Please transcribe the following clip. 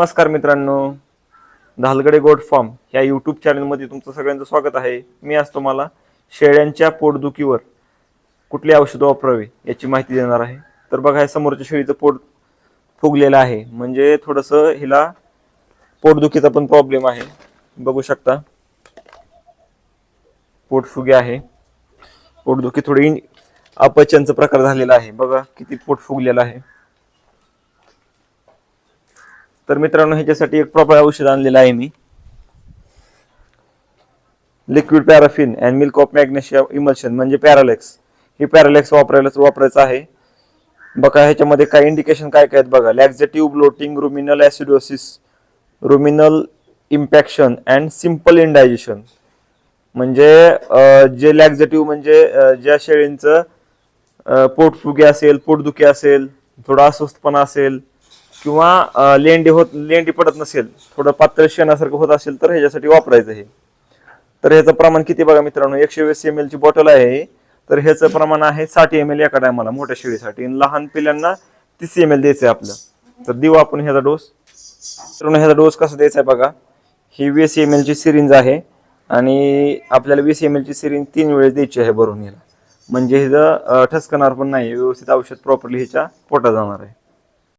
नमस्कार मित्रांनो. धालगडे goat farm या यूट्यूब चॅनलमध्ये तुमचं सगळ्यांचं स्वागत आहे. मी आज तुम्हाला शेळ्यांच्या पोटदुखीवर कुठली औषधं वापरावी याची माहिती देणार आहे. तर बघा हे समोरच्या शेळीचं पोट फुगलेलं आहे. म्हणजे थोडंसं हिला पोटदुखीचा पण प्रॉब्लेम आहे. बघू शकता. पोटफुगे आहे. पोटदुखी थोडी अपचनचा प्रकार झालेला आहे. बघा किती पोट फुगलेलं आहे. तर मित्रांनो ह्याच्यासाठी एक प्रॉपर औषध आणलेलं आहे मी. Liquid paraffin and milk of magnesium emulsion म्हणजे पॅरालेक्स हे पॅरालेक्स वापरायलाच वापरायचं आहे. बघा ह्याच्यामध्ये काय इंडिकेशन काय काय आहेत बघा. Laxative bloating ruminal acidosis ruminal impaction and simple indigestion म्हणजे जे लॅक्झेटिव्ह म्हणजे ज्या शेळींचं पोटफुगे असेल पोटदुखी असेल थोडा अस्वस्थपणा असेल किंवा लेंडी होत लेंडी पडत नसेल थोडं पातळ शेणासारखं होत असेल तर ह्याच्यासाठी वापरायचं हे. तर ह्याचं प्रमाण किती बघा मित्रांनो? एकशे वीस एम एलची बॉटल आहे तर ह्याचं प्रमाण आहे साठ एम एल एका टायमाला मोठ्या शेळीसाठी. आणि लहान पिल्यांना तीस एम एल द्यायचं आहे आपलं. तर देऊ आपण ह्याचा डोस. मित्रांनो ह्याचा डोस कसा द्यायचा आहे बघा. ही वीस एम एलची सिरिंज आहे. आणि आपल्याला वीस एम एलची सिरिंज तीन वेळेस द्यायची आहे भरून ह्याला. म्हणजे ह्याचं ठसकणार पण नाही. व्यवस्थित औषध प्रॉपरली ह्याच्या पोटात जाणार आहे.